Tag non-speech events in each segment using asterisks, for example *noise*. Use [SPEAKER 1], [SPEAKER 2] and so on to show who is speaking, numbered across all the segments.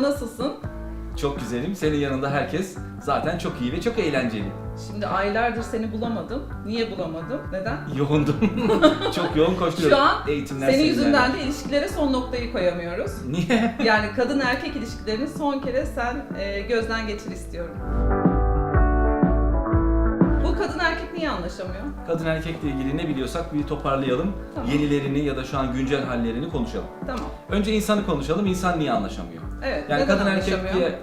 [SPEAKER 1] Merhaba nasılsın?
[SPEAKER 2] Çok güzelim. Senin yanında herkes zaten çok iyi ve çok eğlenceli.
[SPEAKER 1] Şimdi aylardır seni bulamadım. Niye bulamadım? Neden?
[SPEAKER 2] Yoğundum. *laughs* çok yoğun koşturuyorum.
[SPEAKER 1] Şu an
[SPEAKER 2] Eğitimler,
[SPEAKER 1] Senin yüzünden de ilişkilere son noktayı koyamıyoruz.
[SPEAKER 2] Niye?
[SPEAKER 1] Yani kadın erkek ilişkilerini son kere sen e, gözden geçir istiyorum. Kadın erkek niye anlaşamıyor?
[SPEAKER 2] Kadın erkekle ilgili ne biliyorsak bir toparlayalım.
[SPEAKER 1] Tamam.
[SPEAKER 2] Yenilerini ya da şu an güncel hallerini konuşalım.
[SPEAKER 1] Tamam.
[SPEAKER 2] Önce insanı konuşalım. İnsan niye anlaşamıyor?
[SPEAKER 1] Evet.
[SPEAKER 2] Yani
[SPEAKER 1] neden
[SPEAKER 2] kadın
[SPEAKER 1] anlaşamıyor?
[SPEAKER 2] erkek diye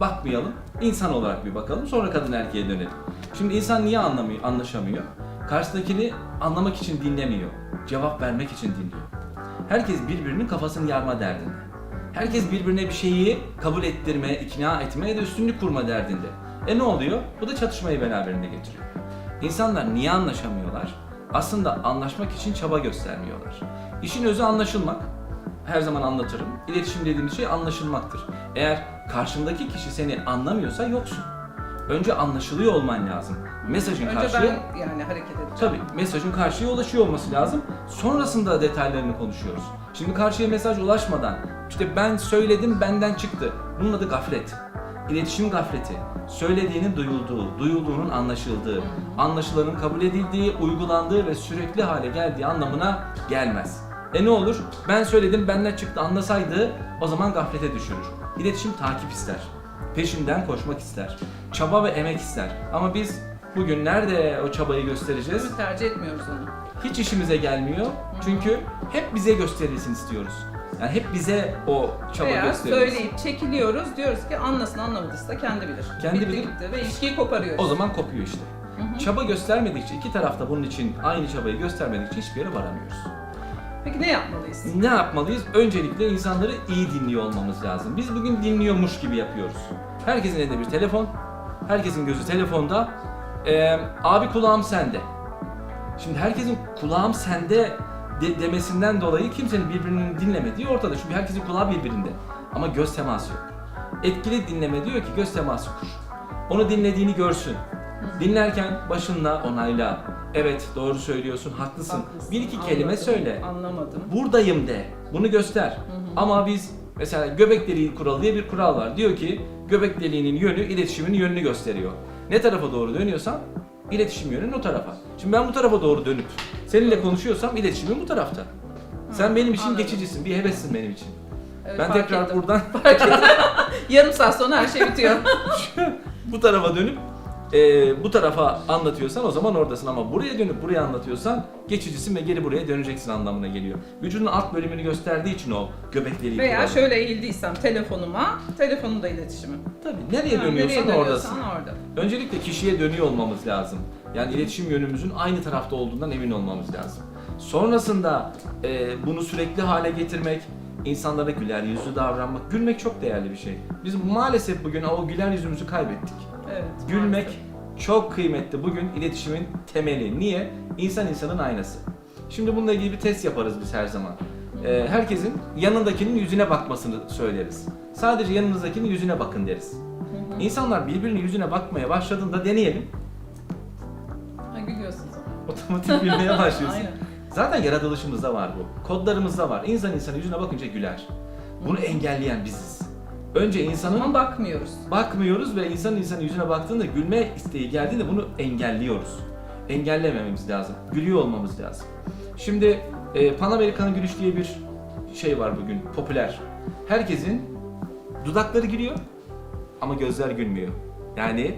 [SPEAKER 2] bakmayalım. İnsan olarak bir bakalım. Sonra kadın erkeğe dönelim. Şimdi insan niye anlamıyor, anlaşamıyor? Karşıdakini anlamak için dinlemiyor. Cevap vermek için dinliyor. Herkes birbirinin kafasını yarma derdinde. Herkes birbirine bir şeyi kabul ettirme, ikna etme ya da üstünlük kurma derdinde. E ne oluyor? Bu da çatışmayı beraberinde getiriyor. İnsanlar niye anlaşamıyorlar? Aslında anlaşmak için çaba göstermiyorlar. İşin özü anlaşılmak. Her zaman anlatırım. İletişim dediğimiz şey anlaşılmaktır. Eğer karşındaki kişi seni anlamıyorsa yoksun. Önce anlaşılıyor olman lazım. Mesajın
[SPEAKER 1] Önce
[SPEAKER 2] karşıya...
[SPEAKER 1] ben yani hareket edeceğim.
[SPEAKER 2] Tabii mesajın karşıya ulaşıyor olması lazım. Sonrasında detaylarını konuşuyoruz. Şimdi karşıya mesaj ulaşmadan işte ben söyledim benden çıktı. Bunun adı gaflet. İletişim gafleti. Söylediğinin duyulduğu, duyulduğunun anlaşıldığı, anlaşılanın kabul edildiği, uygulandığı ve sürekli hale geldiği anlamına gelmez. E ne olur? Ben söyledim benden çıktı anlasaydı o zaman gaflete düşürür. İletişim takip ister. Peşinden koşmak ister. Çaba ve emek ister. Ama biz bugün nerede o çabayı göstereceğiz?
[SPEAKER 1] Biz tercih etmiyoruz onu.
[SPEAKER 2] Hiç işimize gelmiyor. Çünkü hep bize gösterilsin istiyoruz. Yani hep bize o çaba
[SPEAKER 1] Veya
[SPEAKER 2] gösterilsin.
[SPEAKER 1] söyleyip çekiliyoruz. Diyoruz ki anlasın anlamadıysa kendi bilir.
[SPEAKER 2] Kendi bilir.
[SPEAKER 1] gitti ve ilişkiyi koparıyoruz.
[SPEAKER 2] O zaman kopuyor işte. Çaba göstermedikçe, iki tarafta bunun için aynı çabayı göstermedikçe hiçbir yere varamıyoruz.
[SPEAKER 1] Peki ne yapmalıyız?
[SPEAKER 2] Ne yapmalıyız? Öncelikle insanları iyi dinliyor olmamız lazım. Biz bugün dinliyormuş gibi yapıyoruz. Herkesin elinde bir telefon, herkesin gözü telefonda. Ee, abi kulağım sende. Şimdi herkesin kulağım sende de- demesinden dolayı kimsenin birbirini dinlemediği ortada. Çünkü herkesin kulağı birbirinde. Ama göz teması yok. Etkili dinleme diyor ki göz teması kur. Onu dinlediğini görsün. Dinlerken başınla onayla. Evet doğru söylüyorsun, haklısın.
[SPEAKER 1] Haklısın,
[SPEAKER 2] Bir iki kelime
[SPEAKER 1] anladım,
[SPEAKER 2] söyle
[SPEAKER 1] Anlamadım.
[SPEAKER 2] buradayım de. Bunu göster. Ama biz mesela göbek deliği kuralı diye bir kural var. Diyor ki göbek deliğinin yönü iletişimin yönünü gösteriyor. Ne tarafa doğru dönüyorsan iletişim yönün o tarafa. Şimdi ben bu tarafa doğru dönüp seninle konuşuyorsam iletişimim bu tarafta. Sen benim için
[SPEAKER 1] anladım.
[SPEAKER 2] geçicisin, bir hevessin benim için.
[SPEAKER 1] Evet,
[SPEAKER 2] ben tekrar
[SPEAKER 1] ettim.
[SPEAKER 2] buradan
[SPEAKER 1] Fark ettim. *laughs* Yarım saat sonra her şey bitiyor. *laughs*
[SPEAKER 2] bu tarafa dönüp e, bu tarafa anlatıyorsan o zaman oradasın ama buraya dönüp buraya anlatıyorsan geçicisin ve geri buraya döneceksin anlamına geliyor. Vücudun alt bölümünü gösterdiği için o göbek deliği
[SPEAKER 1] Veya
[SPEAKER 2] kuralı.
[SPEAKER 1] şöyle eğildiysem telefonuma, telefonumda iletişimim.
[SPEAKER 2] Tabii nereye
[SPEAKER 1] Ha,
[SPEAKER 2] dönüyorsan
[SPEAKER 1] nereye
[SPEAKER 2] oradasın.
[SPEAKER 1] dönüyorsan orada.
[SPEAKER 2] Öncelikle kişiye dönüyor olmamız lazım. Yani iletişim yönümüzün aynı tarafta olduğundan emin olmamız lazım. Sonrasında e, bunu sürekli hale getirmek, insanlara güler yüzlü davranmak, gülmek çok değerli bir şey. Biz maalesef bugün o güler yüzümüzü kaybettik.
[SPEAKER 1] Evet.
[SPEAKER 2] Gülmek
[SPEAKER 1] maalesef.
[SPEAKER 2] çok kıymetli bugün iletişimin temeli. Niye? İnsan insanın aynası. Şimdi bununla ilgili bir test yaparız biz her zaman. Ee, herkesin yanındakinin yüzüne bakmasını söyleriz. Sadece yanınızdakinin yüzüne bakın deriz. İnsanlar birbirinin yüzüne bakmaya başladığında deneyelim.
[SPEAKER 1] Ha, gülüyorsun sonra.
[SPEAKER 2] Otomatik gülmeye *laughs* başlıyorsun.
[SPEAKER 1] Aynen.
[SPEAKER 2] Zaten yaratılışımızda var bu. Kodlarımızda var. İnsan insanın yüzüne bakınca güler. Bunu engelleyen biziz. Önce insanın
[SPEAKER 1] Ama bakmıyoruz.
[SPEAKER 2] bakmıyoruz ve insan insanın yüzüne baktığında gülme isteği geldiğinde bunu engelliyoruz. Engellemememiz lazım. Gülüyor olmamız lazım. Şimdi e, Pan Amerikan gülüş diye bir şey var bugün popüler. Herkesin dudakları gülüyor ama gözler gülmüyor. Yani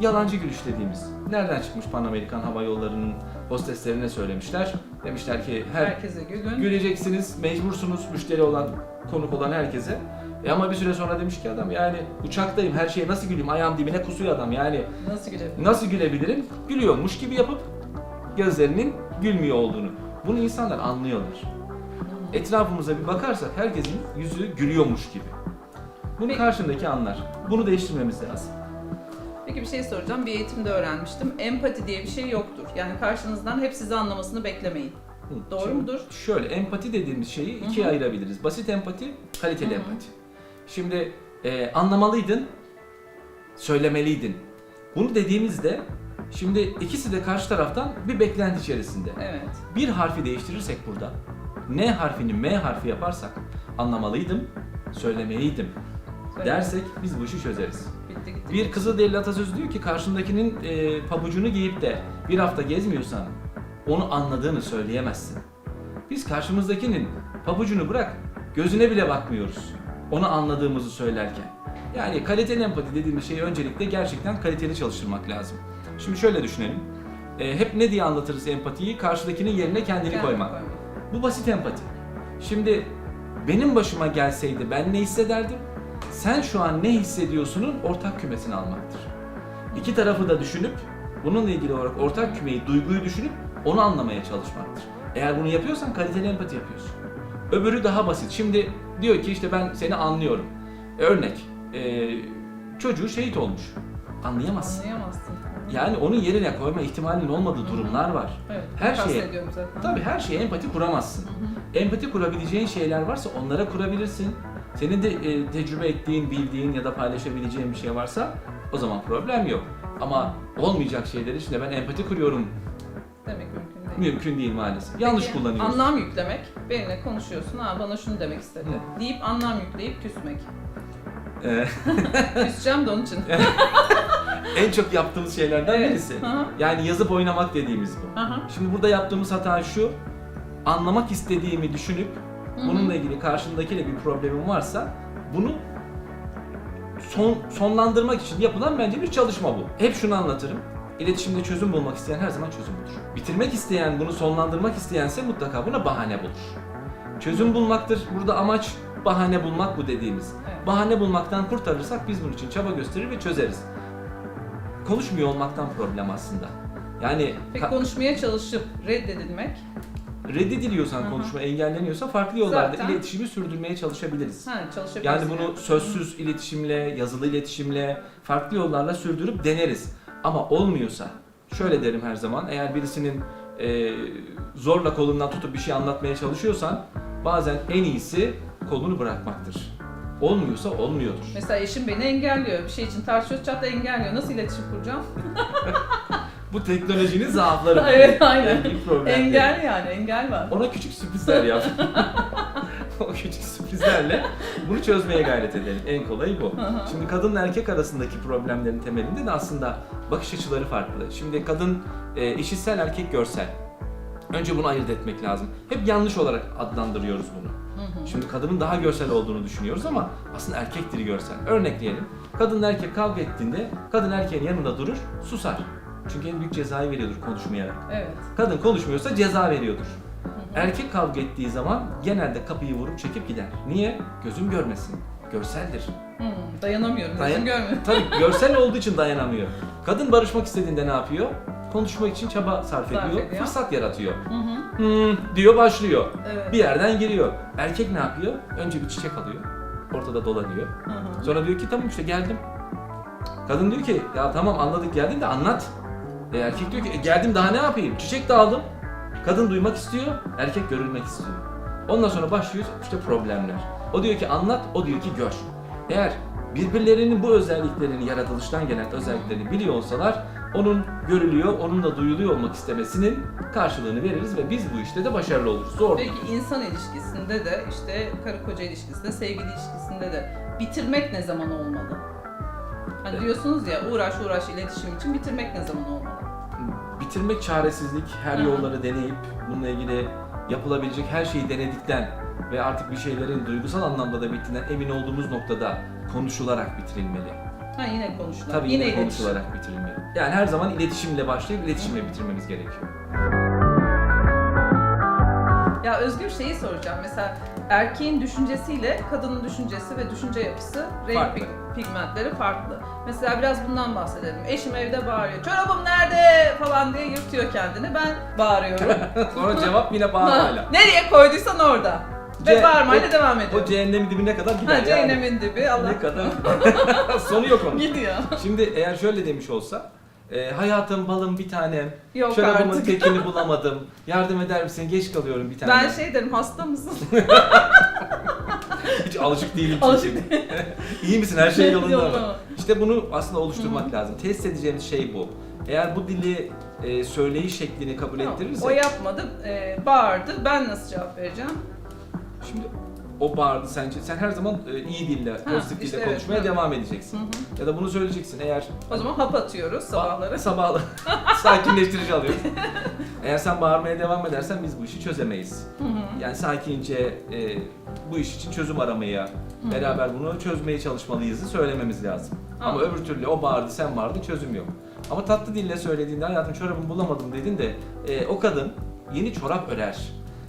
[SPEAKER 2] yalancı gülüş dediğimiz. Nereden çıkmış Pan Amerikan Hava Yolları'nın hosteslerine söylemişler. Demişler ki her
[SPEAKER 1] Herkese gülün.
[SPEAKER 2] Güleceksiniz, mecbursunuz müşteri olan, konuk olan herkese. E ama bir süre sonra demiş ki adam yani uçaktayım her şeye nasıl güleyim ayağım dibine kusuyor adam yani
[SPEAKER 1] Nasıl gülebilirim?
[SPEAKER 2] nasıl gülebilirim? Gülüyormuş gibi yapıp gözlerinin gülmüyor olduğunu. Bunu insanlar anlıyorlar. Etrafımıza bir bakarsak herkesin yüzü gülüyormuş gibi. Bunu
[SPEAKER 1] Peki.
[SPEAKER 2] karşındaki anlar. Bunu değiştirmemiz lazım.
[SPEAKER 1] Peki bir şey soracağım. Bir eğitimde öğrenmiştim. Empati diye bir şey yoktur. Yani karşınızdan hep sizi anlamasını beklemeyin.
[SPEAKER 2] Hı,
[SPEAKER 1] Doğru
[SPEAKER 2] şimdi
[SPEAKER 1] mudur?
[SPEAKER 2] Şöyle empati dediğimiz şeyi ikiye ayırabiliriz. Basit empati, kaliteli
[SPEAKER 1] Hı hı.
[SPEAKER 2] empati. Şimdi e, anlamalıydın, söylemeliydin. Bunu dediğimizde şimdi ikisi de karşı taraftan bir beklenti içerisinde.
[SPEAKER 1] Evet.
[SPEAKER 2] Bir harfi değiştirirsek burada N harfini M harfi yaparsak anlamalıydım, söylemeliydim. Dersek biz bu işi çözeriz.
[SPEAKER 1] Bitti gitti.
[SPEAKER 2] Bir Kızılderili atasözü diyor ki karşındakinin e, pabucunu giyip de bir hafta gezmiyorsan onu anladığını söyleyemezsin. Biz karşımızdakinin pabucunu bırak gözüne bile bakmıyoruz. Onu anladığımızı söylerken. Yani kaliteli empati dediğimiz şeyi öncelikle gerçekten kaliteli çalıştırmak lazım. Şimdi şöyle düşünelim. E, hep ne diye anlatırız empatiyi? Karşıdakinin yerine kendini
[SPEAKER 1] Kendini
[SPEAKER 2] koymak. Bu basit empati. Şimdi benim başıma gelseydi ben ne hissederdim? Sen şu an ne hissediyorsunun ortak kümesini almaktır. İki tarafı da düşünüp bununla ilgili olarak ortak kümeyi, duyguyu düşünüp onu anlamaya çalışmaktır. Eğer bunu yapıyorsan kaliteli empati yapıyorsun. Öbürü daha basit. Şimdi diyor ki işte ben seni anlıyorum. Örnek, e, çocuğu şehit olmuş. Anlayamazsın.
[SPEAKER 1] Anlayamazsın.
[SPEAKER 2] Yani onun yerine koyma ihtimalinin olmadığı durumlar var.
[SPEAKER 1] Evet.
[SPEAKER 2] Her şeye-
[SPEAKER 1] zaten.
[SPEAKER 2] Tabii her şeye empati kuramazsın.
[SPEAKER 1] Hı hı.
[SPEAKER 2] Empati kurabileceğin şeyler varsa onlara kurabilirsin. Senin de e, tecrübe ettiğin, bildiğin ya da paylaşabileceğin bir şey varsa o zaman problem yok. Ama olmayacak şeyler için de ben empati kuruyorum
[SPEAKER 1] Demek mümkün.
[SPEAKER 2] Mümkün değil maalesef. Yanlış
[SPEAKER 1] Peki,
[SPEAKER 2] kullanıyoruz.
[SPEAKER 1] Anlam yüklemek. Benimle konuşuyorsun. Ha bana şunu demek istedi. Deyip anlam yükleyip küsmek.
[SPEAKER 2] Ee, *laughs*
[SPEAKER 1] Küseceğim de onun için. *laughs*
[SPEAKER 2] en çok yaptığımız şeylerden
[SPEAKER 1] Evet.
[SPEAKER 2] birisi.
[SPEAKER 1] Hı hı.
[SPEAKER 2] Yani yazıp oynamak dediğimiz bu.
[SPEAKER 1] Hı hı.
[SPEAKER 2] Şimdi burada yaptığımız hata şu. Anlamak istediğimi düşünüp
[SPEAKER 1] Hı hı.
[SPEAKER 2] bununla ilgili karşındakiyle bir problemim varsa bunu son sonlandırmak için yapılan bence bir çalışma bu. Hep şunu anlatırım. İletişimde çözüm bulmak isteyen her zaman çözüm bulur. Bitirmek isteyen, bunu sonlandırmak isteyense mutlaka buna bahane bulur. Çözüm bulmaktır. Burada amaç bahane bulmak bu dediğimiz.
[SPEAKER 1] Evet.
[SPEAKER 2] Bahane bulmaktan kurtarırsak biz bunun için çaba gösterir ve çözeriz. Konuşmuyor olmaktan problem aslında. Yani
[SPEAKER 1] Peki konuşmaya çalışıp reddedilmek.
[SPEAKER 2] reddediliyorsan
[SPEAKER 1] Hı hı.
[SPEAKER 2] konuşma engelleniyorsa farklı yollarda
[SPEAKER 1] Zaten-
[SPEAKER 2] iletişimi sürdürmeye çalışabiliriz.
[SPEAKER 1] Ha çalışabilirsin.
[SPEAKER 2] Yani bunu sözsüz iletişimle, yazılı iletişimle, farklı yollarla sürdürüp deneriz. Ama olmuyorsa, şöyle derim her zaman, eğer birisinin e, zorla kolundan tutup bir şey anlatmaya çalışıyorsan, bazen en iyisi kolunu bırakmaktır. Olmuyorsa olmuyordur.
[SPEAKER 1] Mesela eşim beni engelliyor. Bir şey için tartışıyoruz çat da engelliyor. Nasıl iletişim kuracağım? *laughs*
[SPEAKER 2] Bu teknolojinin zaafları. *laughs*
[SPEAKER 1] Evet, aynen.
[SPEAKER 2] En büyük problemleri.
[SPEAKER 1] engel yani engel var.
[SPEAKER 2] Ona küçük sürprizler yap. *laughs* o küçük sürprizlerle bunu çözmeye gayret edelim. En kolayı bu. Şimdi kadınla erkek arasındaki problemlerin temelinde de aslında bakış açıları farklı. Şimdi kadın e, işitsel, erkek görsel. Önce bunu ayırt etmek lazım. Hep yanlış olarak adlandırıyoruz bunu. Şimdi kadının daha görsel olduğunu düşünüyoruz ama aslında erkektir görsel. Örnekleyelim. Kadınla erkek kavga ettiğinde kadın erkeğin yanında durur, susar. Çünkü en büyük cezayı veriyordur konuşmayarak.
[SPEAKER 1] Evet.
[SPEAKER 2] Kadın konuşmuyorsa ceza veriyordur. Erkek kavga ettiği zaman genelde kapıyı vurup çekip gider. Niye? Gözüm görmesin. Görseldir.
[SPEAKER 1] Hmm, dayanamıyorum.
[SPEAKER 2] Dayan-
[SPEAKER 1] Gözüm görmüyor.
[SPEAKER 2] Tabii *laughs* görsel olduğu için dayanamıyor. Kadın barışmak istediğinde ne yapıyor? Konuşmak için çaba sarf ediyor,
[SPEAKER 1] Sarf ediyor.
[SPEAKER 2] fırsat yaratıyor.
[SPEAKER 1] Hı hı.
[SPEAKER 2] Hmm diyor başlıyor.
[SPEAKER 1] Evet.
[SPEAKER 2] Bir yerden giriyor. Erkek ne yapıyor? Önce bir çiçek alıyor. Ortada dolanıyor.
[SPEAKER 1] Hı hı.
[SPEAKER 2] Sonra diyor ki tamam işte geldim. Kadın diyor ki ya tamam anladık geldin de anlat. E, erkek diyor ki "E, geldim daha ne yapayım? Çiçek de aldım. Kadın duymak istiyor, erkek görülmek istiyor. Ondan sonra başlıyor işte problemler. O diyor ki anlat, o diyor ki gör. Eğer birbirlerinin bu özelliklerini, yaratılıştan gelen özelliklerini biliyor olsalar onun görülüyor, onunla duyuluyor olmak istemesinin karşılığını veririz ve biz bu işte de başarılı oluruz. Zor.
[SPEAKER 1] Peki insan ilişkisinde de işte karı koca ilişkisinde, sevgili ilişkisinde de bitirmek ne zaman olmalı? Hani
[SPEAKER 2] Evet.
[SPEAKER 1] diyorsunuz ya uğraş uğraş iletişim için bitirmek ne zaman olmalı?
[SPEAKER 2] Bitirmek çaresizlik, her yolları deneyip bununla ilgili yapılabilecek her şeyi denedikten ve artık bir şeylerin duygusal anlamda da bittiğinden emin olduğumuz noktada konuşularak bitirilmeli.
[SPEAKER 1] Ha yine konuşulan.
[SPEAKER 2] Tabii yine,
[SPEAKER 1] iletişim.
[SPEAKER 2] konuşularak bitirilmeli. Yani her zaman iletişimle başlayıp iletişimle bitirmemiz gerekiyor.
[SPEAKER 1] Ya Özgür şeyi soracağım. Mesela erkeğin düşüncesiyle kadının düşüncesi ve düşünce yapısı renk
[SPEAKER 2] Farklı.
[SPEAKER 1] pig- pigmentleri farklı. Mesela biraz bundan bahsedelim. Eşim evde bağırıyor. Çorabım nerede falan diye yırtıyor kendini. Ben bağırıyorum. *laughs*
[SPEAKER 2] Sonra cevap yine bağırmayla.
[SPEAKER 1] Nereye koyduysan orada. Ve
[SPEAKER 2] Ce-
[SPEAKER 1] bağırmayla
[SPEAKER 2] o-
[SPEAKER 1] devam ediyor.
[SPEAKER 2] O cehennemin dibine kadar gider
[SPEAKER 1] Ha,
[SPEAKER 2] yani.
[SPEAKER 1] cehennemin dibi Allah.
[SPEAKER 2] Ne kadar? *laughs* Sonu yok onun. *laughs*
[SPEAKER 1] Gidiyor.
[SPEAKER 2] Şimdi eğer şöyle demiş olsa, e, hayatım balım bir tanem,
[SPEAKER 1] Yok
[SPEAKER 2] çorabımın
[SPEAKER 1] artık.
[SPEAKER 2] tekini *laughs* bulamadım, yardım eder misin, geç kalıyorum bir tanem.
[SPEAKER 1] Ben şey derim hasta mısın?
[SPEAKER 2] Hiç alışık değilim
[SPEAKER 1] Alışık
[SPEAKER 2] çünkü. *laughs* İyi misin? Her şey yolunda mı? İşte bunu aslında oluşturmak lazım. Test edeceğimiz şey bu. Eğer bu dili e, söyleyiş şeklini kabul
[SPEAKER 1] Tamam,
[SPEAKER 2] ettirirsek
[SPEAKER 1] o yapmadı, e, bağırdı. Ben nasıl cevap vereceğim?
[SPEAKER 2] şimdi o bağırdı sence sen her zaman e, iyi dille, pozitif
[SPEAKER 1] işte
[SPEAKER 2] dille
[SPEAKER 1] evet,
[SPEAKER 2] konuşmaya
[SPEAKER 1] hı.
[SPEAKER 2] devam edeceksin.
[SPEAKER 1] Hı hı.
[SPEAKER 2] Ya da bunu söyleyeceksin eğer
[SPEAKER 1] O zaman hap atıyoruz sabahları.
[SPEAKER 2] Sabahları *laughs* sakinleştirici alıyoruz. Eğer sen bağırmaya devam edersen biz bu işi çözemeyiz.
[SPEAKER 1] Hı hı.
[SPEAKER 2] Yani sakince e, bu iş için çözüm aramaya, beraber bunu çözmeye çalışmalıyızı söylememiz lazım. Ama
[SPEAKER 1] Anladım.
[SPEAKER 2] öbür türlü o bağırdı sen bağırdın çözüm yok. Ama tatlı dille söylediğinde hayatım çorabımı bulamadım dedin de e, o kadın yeni çorap örer.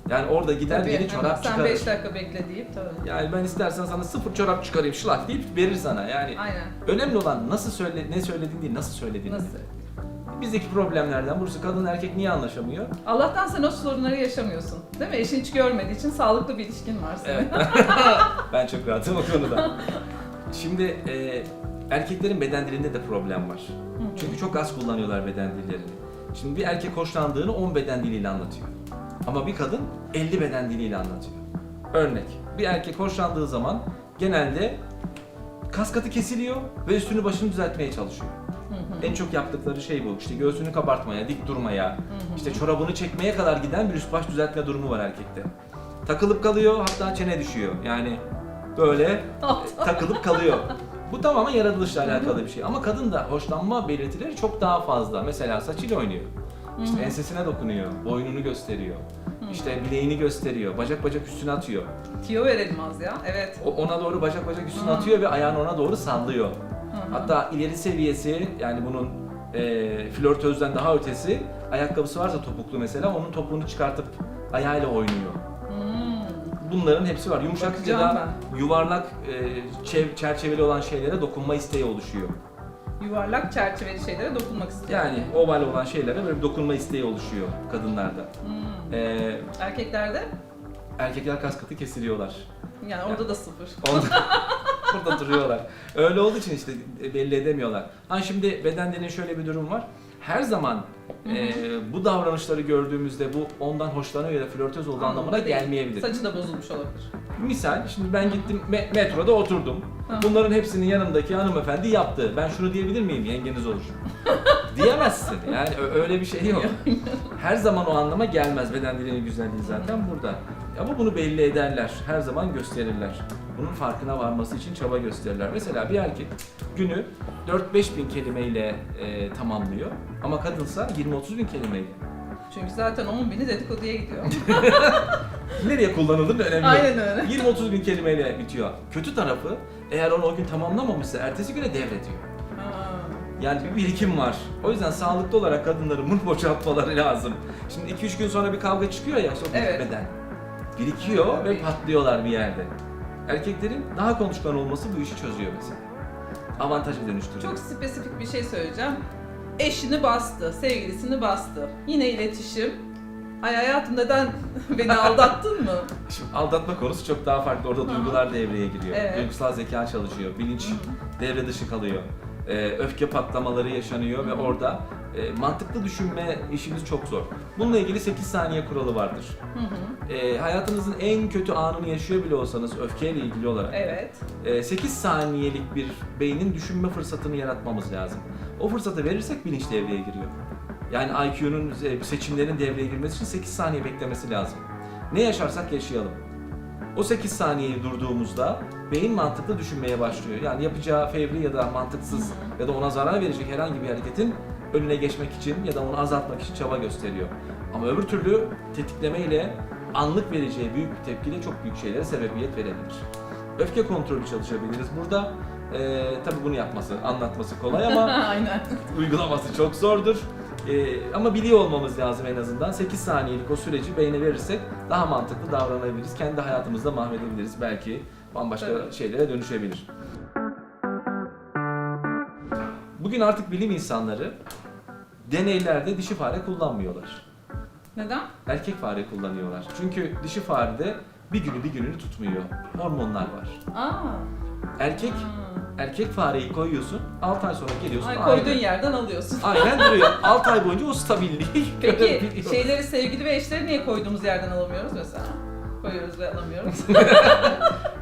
[SPEAKER 2] Yani orada gider
[SPEAKER 1] Tabii,
[SPEAKER 2] yeni çorap
[SPEAKER 1] Sen
[SPEAKER 2] çıkarır.
[SPEAKER 1] 5 dakika bekle deyip tabii.
[SPEAKER 2] Yani ben istersen sana sıfır çorap çıkarayım şılak deyip verir sana. Yani
[SPEAKER 1] Aynen.
[SPEAKER 2] önemli olan nasıl söyle ne söylediğin değil nasıl söylediğin.
[SPEAKER 1] Nasıl?
[SPEAKER 2] Bizdeki problemlerden burası kadın erkek niye anlaşamıyor?
[SPEAKER 1] Allah'tan sen o sorunları yaşamıyorsun. Değil mi? Eşin hiç görmediği için sağlıklı bir ilişkin var senin.
[SPEAKER 2] Evet. *laughs* *laughs* ben çok rahatım o konuda. Şimdi e, erkeklerin beden dilinde de problem var. Çünkü çok az kullanıyorlar beden dillerini. Şimdi bir erkek hoşlandığını 10 beden diliyle anlatıyor. Ama bir kadın 50 beden diliyle anlatıyor. Örnek, bir erkek hoşlandığı zaman genelde kaskatı kesiliyor ve üstünü başını düzeltmeye çalışıyor.
[SPEAKER 1] Hı hı.
[SPEAKER 2] En çok yaptıkları şey bu. İşte göğsünü kabartmaya, dik durmaya,
[SPEAKER 1] Hı hı.
[SPEAKER 2] işte çorabını çekmeye kadar giden bir üst baş düzeltme durumu var erkekte. Takılıp kalıyor, hatta çene düşüyor. Yani böyle *laughs* takılıp kalıyor. Bu tamamen yaratılışla alakalı bir şey. Ama kadın da hoşlanma belirtileri çok daha fazla. Mesela saçıyla oynuyor. İşte ensesine dokunuyor, boynunu gösteriyor. İşte bileğini gösteriyor, bacak bacak üstüne atıyor.
[SPEAKER 1] Tiyo verelim az ya. Evet.
[SPEAKER 2] O ona doğru bacak bacak üstüne atıyor ve ayağını ona doğru sallıyor. Hatta ileri seviyesi yani bunun e, flörtözden daha ötesi ayakkabısı varsa topuklu mesela onun topuğunu çıkartıp ayağıyla oynuyor. Bunların hepsi var. Yumuşak ya
[SPEAKER 1] Bakacağım
[SPEAKER 2] da yuvarlak e, çev- çerçeveli olan şeylere dokunma isteği oluşuyor.
[SPEAKER 1] Yuvarlak çerçeveli şeylere dokunmak istiyor.
[SPEAKER 2] Yani oval olan şeylere böyle bir dokunma isteği oluşuyor kadınlarda.
[SPEAKER 1] Hmm.
[SPEAKER 2] E,
[SPEAKER 1] Erkeklerde
[SPEAKER 2] erkekler kaskatı kesiliyorlar.
[SPEAKER 1] yani orada da sıfır. *laughs*
[SPEAKER 2] Orada, orada duruyorlar. Öyle olduğu için işte belli edemiyorlar. Ha şimdi beden dilinin şöyle bir durum var. Her zaman e, bu davranışları gördüğümüzde bu ondan hoşlanıyor ya da flörtöz olduğu anlamına
[SPEAKER 1] Anlamda değil.
[SPEAKER 2] gelmeyebilir.
[SPEAKER 1] Saçı da bozulmuş olabilir.
[SPEAKER 2] Misal şimdi ben gittim me- metroda oturdum. Bunların hepsinin yanımdaki hanımefendi yaptı. Ben şunu diyebilir miyim yengeniz olur? *laughs* Diyemezsin. Yani ö- öyle bir şey yok. *laughs* Her zaman o anlama gelmez beden dilinin güzelliği zaten burada. Ama bunu belli ederler. Her zaman gösterirler. Bunun farkına varması için çaba gösterirler. Mesela bir erkek günü 4-5 bin kelimeyle e, tamamlıyor. Ama kadınsa 20-30 bin kelimeyle.
[SPEAKER 1] Çünkü zaten 10 bini dedikoduya gidiyor. *laughs*
[SPEAKER 2] Nereye kullanılır da önemli yok.
[SPEAKER 1] Aynen öyle.
[SPEAKER 2] 20-30 bin kelimeyle bitiyor. Kötü tarafı eğer onu o gün tamamlamamışsa ertesi güne devrediyor.
[SPEAKER 1] Ha.
[SPEAKER 2] Yani bir birikim var. O yüzden sağlıklı olarak kadınların bunu boşaltmaları lazım. Şimdi 2-3 gün sonra bir kavga çıkıyor ya çok
[SPEAKER 1] Evet.
[SPEAKER 2] bitmeden. Birikiyor ve patlıyorlar bir yerde. Erkeklerin daha konuşkan olması bu işi çözüyor mesela. Avantajı dönüştürüyor.
[SPEAKER 1] Çok spesifik bir şey söyleyeceğim. Eşini bastı, sevgilisini bastı. Yine iletişim. Ay hayatım neden *laughs* beni aldattın mı?
[SPEAKER 2] Şimdi aldatma konusu çok daha farklı. Orada duygular devreye giriyor.
[SPEAKER 1] Evet.
[SPEAKER 2] Duygusal zeka çalışıyor. Bilinç devre dışı kalıyor. Ee, öfke patlamaları yaşanıyor ve orada e, mantıklı düşünme işimiz çok zor. Bununla ilgili 8 saniye kuralı vardır.
[SPEAKER 1] Hı hı.
[SPEAKER 2] Ee, hayatınızın en kötü anını yaşıyor bile olsanız öfkeyle ilgili olarak
[SPEAKER 1] Evet.
[SPEAKER 2] e, 8 saniyelik bir beynin düşünme fırsatını yaratmamız lazım. O fırsatı verirsek bilinç devreye giriyor. Yani IQ'nun e, seçimlerin devreye girmesi için 8 saniye beklemesi lazım. Ne yaşarsak yaşayalım. O 8 saniyeyi durduğumuzda beyin mantıklı düşünmeye başlıyor. Yani yapacağı fevri ya da mantıksız ya da ona zarar verecek herhangi bir hareketin önüne geçmek için ya da onu azaltmak için çaba gösteriyor. Ama öbür türlü tetikleme ile anlık vereceği büyük bir tepkiyle çok büyük şeylere sebebiyet verebilir. Öfke kontrolü çalışabiliriz burada. Ee, tabii bunu yapması, anlatması kolay ama *laughs* uygulaması çok zordur. Ee, ama biliyor olmamız lazım en azından. 8 saniyelik o süreci beyne verirsek daha mantıklı davranabiliriz. Kendi hayatımızda mahvedebiliriz. Belki bambaşka
[SPEAKER 1] Tabii.
[SPEAKER 2] şeylere dönüşebilir. Bugün artık bilim insanları deneylerde dişi fare kullanmıyorlar.
[SPEAKER 1] Neden?
[SPEAKER 2] Erkek fare kullanıyorlar. Çünkü dişi farede bir günü bir gününü tutmuyor. Hormonlar var.
[SPEAKER 1] Aa.
[SPEAKER 2] Erkek erkek fareyi koyuyorsun, 6 ay sonra geliyorsun.
[SPEAKER 1] Ay
[SPEAKER 2] aynen-
[SPEAKER 1] koyduğun yerden alıyorsun.
[SPEAKER 2] Aynen *laughs* duruyor. 6 ay boyunca o stabilliği
[SPEAKER 1] Peki şeyleri sevgili ve eşleri niye koyduğumuz yerden alamıyoruz mesela? Koyuyoruz ve alamıyoruz. *laughs*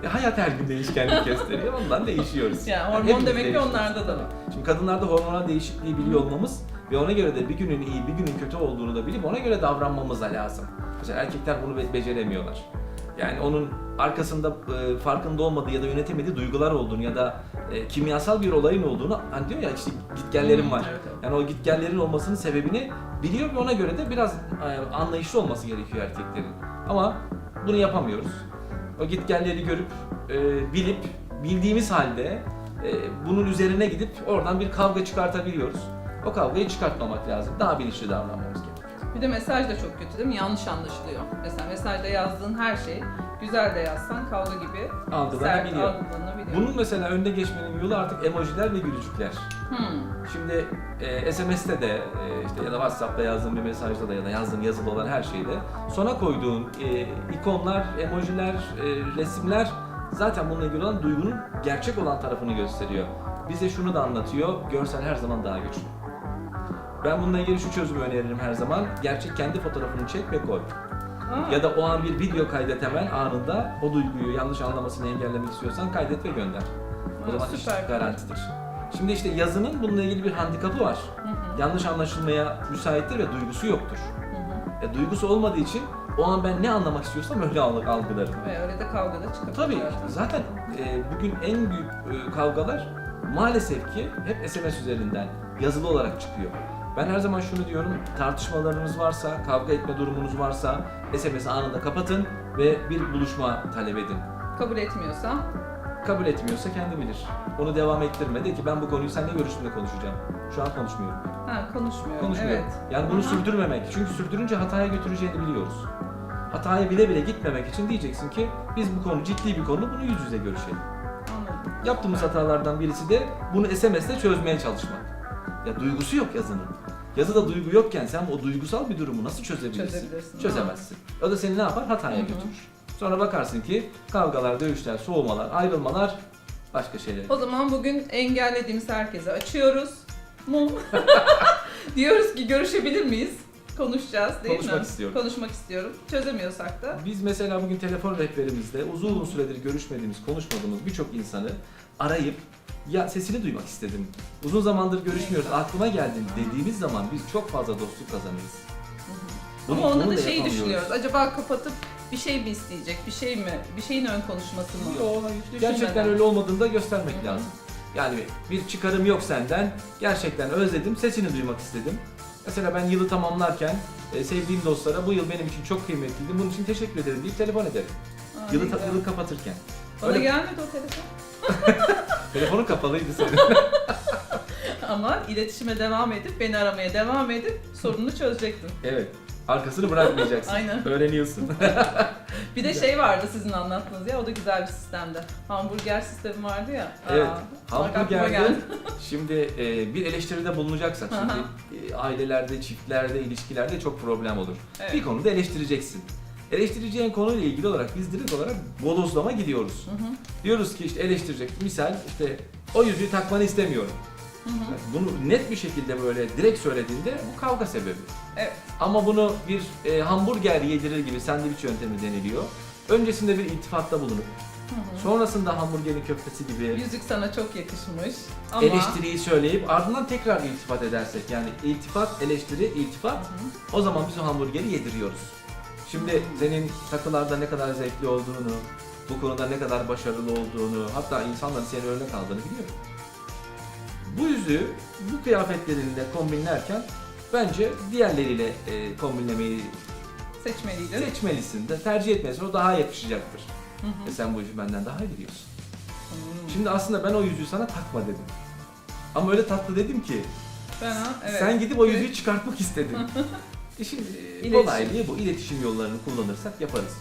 [SPEAKER 2] Ya hayat her gün değişkenlik gösteriyor. Ondan değişiyoruz.
[SPEAKER 1] yani hormon
[SPEAKER 2] Hepimiz
[SPEAKER 1] demek ki
[SPEAKER 2] değişiyoruz.
[SPEAKER 1] onlarda da var.
[SPEAKER 2] Şimdi kadınlarda hormonal değişikliği biliyor olmamız ve ona göre de bir günün iyi, bir günün kötü olduğunu da bilip ona göre davranmamız da lazım. Mesela erkekler bunu be- beceremiyorlar. Yani onun arkasında e, farkında olmadığı ya da yönetemediği duygular olduğunu ya da e, kimyasal bir olayın olduğunu hani diyor ya işte gitgellerim var.
[SPEAKER 1] evet, evet.
[SPEAKER 2] Yani o gitgellerin olmasının sebebini biliyor ve ona göre de biraz e, anlayışlı olması gerekiyor erkeklerin. Ama bunu yapamıyoruz. O gitgelleri görüp e, bilip bildiğimiz halde e, bunun üzerine gidip oradan bir kavga çıkartabiliyoruz. O kavgayı çıkartmamak lazım. Daha bilinçli davranmamız.
[SPEAKER 1] Bir de mesaj da çok kötü değil mi? Yanlış anlaşılıyor. Mesela mesajda yazdığın her şey güzel de yazsan kavga gibi
[SPEAKER 2] Algılanabiliyor.
[SPEAKER 1] algılanabiliyor.
[SPEAKER 2] Bunun mesela önde geçmenin yolu artık emojiler ve gülücükler.
[SPEAKER 1] Hmm.
[SPEAKER 2] Şimdi e, SMS'te de e, işte ya da WhatsApp'ta yazdığın bir mesajda da ya da yazdığın yazılı olan her şeyde sona koyduğun e, ikonlar, emojiler, e, resimler zaten bununla ilgili olan duygunun gerçek olan tarafını gösteriyor. Bize şunu da anlatıyor, görsel her zaman daha güçlü. Ben bununla ilgili şu çözümü öneririm her zaman. Gerçek kendi fotoğrafını çek ve koy.
[SPEAKER 1] Aa,
[SPEAKER 2] Ya da o an bir video kaydet hemen anında o duyguyu yanlış anlamasını engellemek istiyorsan kaydet ve gönder. O zaman iş
[SPEAKER 1] süper.
[SPEAKER 2] garantidir. Şimdi işte yazının bununla ilgili bir handikapı var.
[SPEAKER 1] Hı hı,
[SPEAKER 2] Yanlış anlaşılmaya müsaittir ve duygusu yoktur.
[SPEAKER 1] hı hı.
[SPEAKER 2] E, duygusu olmadığı için o an ben ne anlamak istiyorsam öyle alg- algılarım.
[SPEAKER 1] Ve öyle de kavga da çıkabiliyor.
[SPEAKER 2] Tabii zaten e, bugün en büyük e, kavgalar maalesef ki hep SMS üzerinden yazılı olarak çıkıyor. Ben her zaman şunu diyorum, tartışmalarınız varsa, kavga etme durumunuz varsa SMS anında kapatın ve bir buluşma talep edin.
[SPEAKER 1] Kabul etmiyorsa
[SPEAKER 2] Kabul etmiyorsa kendi bilir. Onu devam ettirme. De ki ben bu konuyu seninle görüştüğümde konuşacağım. Şu an konuşmuyorum.
[SPEAKER 1] ha, konuşmuyor.
[SPEAKER 2] Konuşmuyor.
[SPEAKER 1] Evet.
[SPEAKER 2] Yani bunu
[SPEAKER 1] Aha.
[SPEAKER 2] sürdürmemek. Çünkü sürdürünce hataya götüreceğini biliyoruz. Hataya bile bile gitmemek için diyeceksin ki biz bu konu ciddi bir konu bunu yüz yüze görüşelim.
[SPEAKER 1] Anladım.
[SPEAKER 2] Yaptığımız hatalardan birisi de bunu SMS'le çözmeye çalışmak. Ya duygusu yok yazının. Yazıda duygu yokken sen o duygusal bir durumu nasıl çözebilirsin?
[SPEAKER 1] Çözebilirsin.
[SPEAKER 2] Çözemezsin. O da seni ne yapar? Hataya
[SPEAKER 1] Hı hı.
[SPEAKER 2] götürür. Sonra bakarsın ki kavgalar, dövüşler, soğumalar, ayrılmalar başka şeyler.
[SPEAKER 1] O zaman bugün engellediğimiz herkese açıyoruz. Mum. *laughs* Diyoruz ki görüşebilir miyiz? Konuşacağız değil
[SPEAKER 2] Konuşmak
[SPEAKER 1] mi?
[SPEAKER 2] istiyorum.
[SPEAKER 1] Konuşmak istiyorum. Çözemiyorsak da.
[SPEAKER 2] Biz mesela bugün telefon rehberimizde uzun süredir görüşmediğimiz, konuşmadığımız birçok insanı arayıp ya sesini duymak istedim. Uzun zamandır görüşmüyoruz, aklıma geldin dediğimiz zaman biz çok fazla dostluk kazanırız. Bunu-
[SPEAKER 1] Ama onda
[SPEAKER 2] bunu
[SPEAKER 1] da
[SPEAKER 2] da
[SPEAKER 1] şeyi
[SPEAKER 2] yapamıyoruz.
[SPEAKER 1] düşünüyoruz. Acaba kapatıp bir şey mi isteyecek? Bir şey mi? Bir şeyin ön konuşması mı?
[SPEAKER 2] Yok,
[SPEAKER 1] Düşünmeden.
[SPEAKER 2] gerçekten öyle olmadığını da göstermek
[SPEAKER 1] Hı hı.
[SPEAKER 2] lazım. Yani bir çıkarım yok senden, gerçekten özledim, sesini duymak istedim. Mesela ben yılı tamamlarken e, sevdiğim dostlara bu yıl benim için çok kıymetliydi, bunun için teşekkür ederim deyip telefon ederim.
[SPEAKER 1] Aa,
[SPEAKER 2] Yılı,
[SPEAKER 1] güzel.
[SPEAKER 2] yılı kapatırken.
[SPEAKER 1] Bana
[SPEAKER 2] Öyle-
[SPEAKER 1] gelmedi o telefon. *laughs*
[SPEAKER 2] Telefonun kapalıydı senin. *laughs*
[SPEAKER 1] Ama iletişime devam edip, beni aramaya devam edip sorununu çözecektin.
[SPEAKER 2] evet. Arkasını bırakmayacaksın.
[SPEAKER 1] Aynen.
[SPEAKER 2] Öğreniyorsun. *laughs*
[SPEAKER 1] Bir de şey vardı sizin anlattığınız ya, o da güzel bir sistemdi. Hamburger sistemi vardı ya.
[SPEAKER 2] Evet,
[SPEAKER 1] Aa,
[SPEAKER 2] Hamburger'de *laughs* şimdi e, bir eleştiride bulunacaksak şimdi e, ailelerde, çiftlerde, ilişkilerde çok problem olur.
[SPEAKER 1] Evet.
[SPEAKER 2] Bir konuda eleştireceksin. Eleştireceğin konuyla ilgili olarak biz direkt olarak bodozlama gidiyoruz.
[SPEAKER 1] Hı hı,
[SPEAKER 2] Diyoruz ki işte eleştirecek. Misal işte o yüzüğü takmanı istemiyorum.
[SPEAKER 1] hı hı.
[SPEAKER 2] Bunu net bir şekilde böyle direkt söylediğinde bu kavga sebebi.
[SPEAKER 1] Evet.
[SPEAKER 2] Ama bunu bir e, hamburger yedirir gibi sandviç yöntemi deniliyor. Öncesinde bir iltifatta bulunup
[SPEAKER 1] Hı hı.
[SPEAKER 2] sonrasında hamburgerin köftesi gibi
[SPEAKER 1] Yüzük sana çok yakışmış ama...
[SPEAKER 2] eleştiriyi söyleyip ardından tekrar iltifat edersek yani iltifat, eleştiri,
[SPEAKER 1] Hı
[SPEAKER 2] iltifat
[SPEAKER 1] hı.
[SPEAKER 2] o zaman biz o hamburgeri yediriyoruz. Şimdi senin takılarda ne kadar zevkli olduğunu, bu konuda ne kadar başarılı olduğunu, hatta insanların seni örnek aldığını biliyorum. Bu yüzüğü bu kıyafetlerinle kombinlerken bence diğerleriyle e, kombinlemeyi
[SPEAKER 1] Seçmeliydin.
[SPEAKER 2] seçmelisin de tercih etmelisin. O daha yakışacaktır.
[SPEAKER 1] Hı hı.
[SPEAKER 2] E sen bu yüzüğü benden daha iyi biliyorsun.
[SPEAKER 1] Hmm.
[SPEAKER 2] Şimdi aslında ben o yüzüğü sana takma dedim. Ama öyle tatlı dedim ki
[SPEAKER 1] Ben ha, evet.
[SPEAKER 2] sen gidip o yüzüğü çıkartmak istedin. *laughs* İşin e, kolaylığı bu. İletişim yollarını kullanırsak yaparız.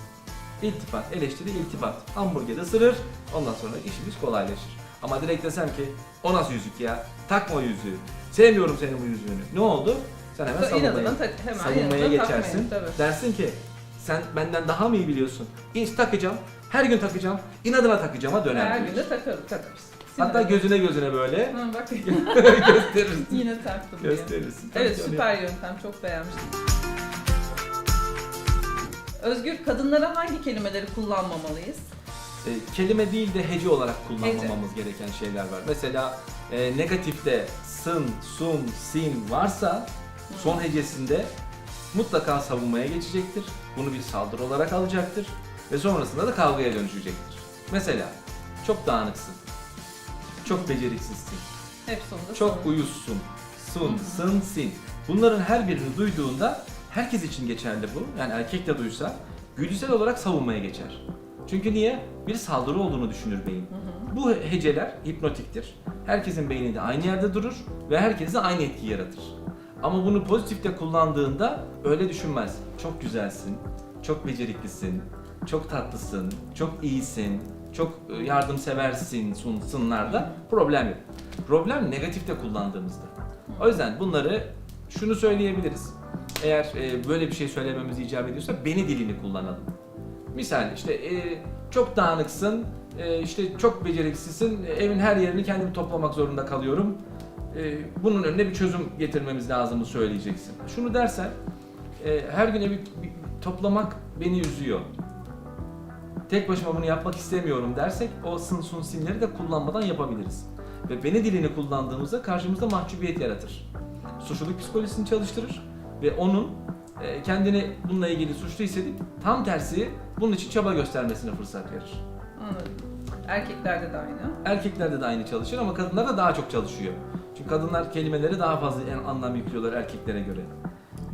[SPEAKER 2] İltifat, eleştiri, iltifat. Hamburger ısırır, ondan sonra işimiz kolaylaşır. Ama direkt desem ki, o nasıl yüzük ya? Takma o yüzüğü. Sevmiyorum senin bu yüzüğünü. Ne oldu? Sen hemen
[SPEAKER 1] Ta-
[SPEAKER 2] savunmaya,
[SPEAKER 1] inadına tak- hemen
[SPEAKER 2] savunmaya
[SPEAKER 1] inadına
[SPEAKER 2] geçersin.
[SPEAKER 1] takmayın, tabii.
[SPEAKER 2] Dersin ki, sen benden daha mı iyi biliyorsun? Hiç takacağım, her gün takacağım, inadına takacağıma döner.
[SPEAKER 1] Her gün de
[SPEAKER 2] iş.
[SPEAKER 1] takarız.
[SPEAKER 2] Hatta gözüne gözüne böyle
[SPEAKER 1] Ha, bak *laughs*
[SPEAKER 2] gösterirsin.
[SPEAKER 1] yine taktım.
[SPEAKER 2] Gösterirsin.
[SPEAKER 1] Evet
[SPEAKER 2] Tabii
[SPEAKER 1] süper yöntem çok beğenmiştim. Özgür kadınlara hangi kelimeleri kullanmamalıyız?
[SPEAKER 2] E, kelime değil de hece olarak kullanmamamız gereken şeyler var. Mesela e, negatifte sın, sun, sin varsa son hecesinde mutlaka savunmaya geçecektir. Bunu bir saldırı olarak alacaktır. Ve sonrasında da kavgaya dönüşecektir. Mesela çok dağınıksın, çok beceriksizsin,
[SPEAKER 1] Hep sonunda
[SPEAKER 2] çok
[SPEAKER 1] sorun.
[SPEAKER 2] uyuzsun, sun, sın, sin. Bunların her birini duyduğunda herkes için geçerli bu. Yani erkek de duysa güdüsel olarak savunmaya geçer. Çünkü niye? Bir saldırı olduğunu düşünür beyin. Bu heceler hipnotiktir. Herkesin beyninde aynı yerde durur ve herkese aynı etki yaratır. Ama bunu pozitifte kullandığında öyle düşünmez. Çok güzelsin, çok beceriklisin, çok tatlısın, çok iyisin, çok e, yardımseversin, sunsınlarda problem yok. Problem negatifte kullandığımızda. O yüzden bunları şunu söyleyebiliriz. Eğer e, böyle bir şey söylememiz icap ediyorsa beni dilini kullanalım. Misal işte e, çok dağınıksın, e, işte çok beceriksizsin, e, evin her yerini kendim toplamak zorunda kalıyorum. E, bunun önüne bir çözüm getirmemiz lazımı söyleyeceksin. Şunu dersen, e, her gün evi toplamak beni üzüyor. Tek başıma bunu yapmak istemiyorum dersek o sın sun sinleri de kullanmadan yapabiliriz. Ve beni dilini kullandığımızda karşımızda mahcubiyet yaratır. Suçluluk psikolojisini çalıştırır ve onun e, kendini bununla ilgili suçlu hissedip tam tersi bunun için çaba göstermesine fırsat verir.
[SPEAKER 1] Anladım. Erkeklerde de aynı.
[SPEAKER 2] Erkeklerde de aynı çalışır ama kadınlar da daha çok çalışıyor. Çünkü kadınlar kelimelere daha fazla anlam yüklüyorlar erkeklere göre.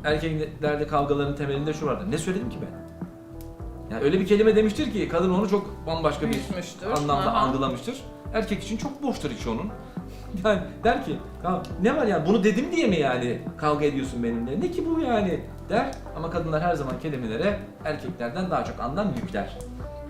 [SPEAKER 2] Erkeklerde kavgaların temelinde şu vardır. Ne söyledim ki ben? Yani öyle bir kelime demiştir ki kadın onu çok bambaşka bir
[SPEAKER 1] Büyütmüştür.
[SPEAKER 2] anlamda
[SPEAKER 1] Aha.
[SPEAKER 2] algılamıştır. Erkek için çok boştur içi onun. *laughs* Yani der ki ya ne var ya bunu dedim diye mi yani kavga ediyorsun benimle? Ne ki bu yani der ama kadınlar her zaman kelimelere erkeklerden daha çok anlam yükler.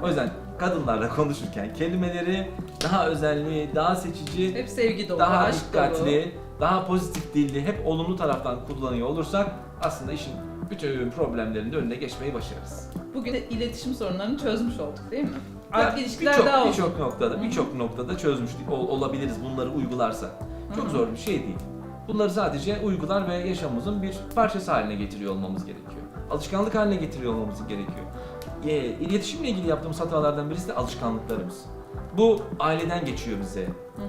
[SPEAKER 2] O yüzden kadınlarla konuşurken kelimeleri daha özenli, daha seçici,
[SPEAKER 1] Hep sevgi dolu,
[SPEAKER 2] daha
[SPEAKER 1] aşk dolu.
[SPEAKER 2] dikkatli, daha pozitif dilli, hep olumlu taraftan kullanıyor olursak aslında işin bütün problemlerin de önüne geçmeyi başarırız.
[SPEAKER 1] Bugün de iletişim sorunlarını çözmüş olduk değil mi? Artık ilişkiler
[SPEAKER 2] birçok-
[SPEAKER 1] daha.
[SPEAKER 2] Birçok noktada, birçok noktada çözmüş ol- olabiliriz bunları uygularsak. Çok
[SPEAKER 1] Hı.
[SPEAKER 2] zor bir şey değil. Bunları sadece uygular ve yaşamımızın bir parçası haline getiriyor olmamız gerekiyor. Alışkanlık haline getiriyor olmamız gerekiyor. E, iletişimle ilgili yaptığımız hatalardan birisi de alışkanlıklarımız. Bu aileden geçiyor bize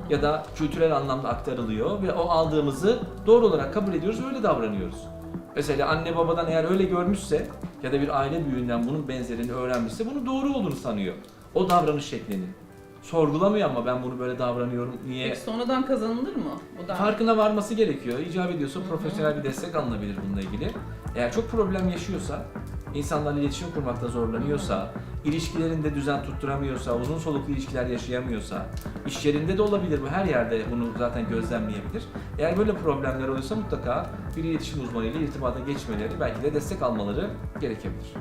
[SPEAKER 2] ya da kültürel anlamda aktarılıyor ve o aldığımızı doğru olarak kabul ediyoruz öyle davranıyoruz. Mesela anne babadan eğer öyle görmüşse ya da bir aile büyüğünden bunun benzerini öğrenmişse bunu doğru olduğunu sanıyor. O davranış şeklini. Sorgulamıyor ama ben bunu böyle davranıyorum niye?
[SPEAKER 1] Peki sonradan kazanılır mı? Bu da
[SPEAKER 2] Farkına varması gerekiyor. İcap ediyorsa profesyonel bir destek alınabilir bununla ilgili. Eğer çok problem yaşıyorsa, insanlarla iletişim kurmakta zorlanıyorsa, ilişkilerinde düzen tutturamıyorsa, uzun soluklu ilişkiler yaşayamıyorsa, iş yerinde de olabilir bu her yerde bunu zaten gözlemleyebilir. Eğer böyle problemler oluyorsa mutlaka bir iletişim uzmanıyla irtibata geçmeleri, belki de destek almaları gerekebilir.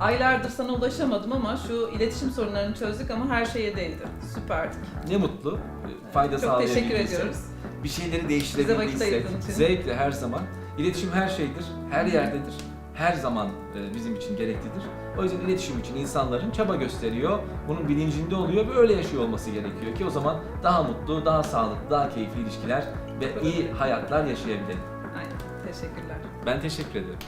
[SPEAKER 1] aylardır sana ulaşamadım ama şu iletişim sorunlarını çözdük ama her şeye değdi. Süperdik.
[SPEAKER 2] Ne mutlu, e, fayda
[SPEAKER 1] Çok teşekkür ediyoruz.
[SPEAKER 2] bir şeyleri değiştirebildiysek zevkle her zaman. İletişim her şeydir, her yerdedir. Her zaman e, bizim için gereklidir. O yüzden iletişim için insanların çaba gösteriyor, bunun bilincinde oluyor ve öyle yaşıyor olması gerekiyor ki o zaman daha mutlu, daha sağlıklı, daha keyifli ilişkiler ve iyi hayatlar yaşayabilelim.
[SPEAKER 1] Aynen. Teşekkürler.
[SPEAKER 2] Ben teşekkür ederim.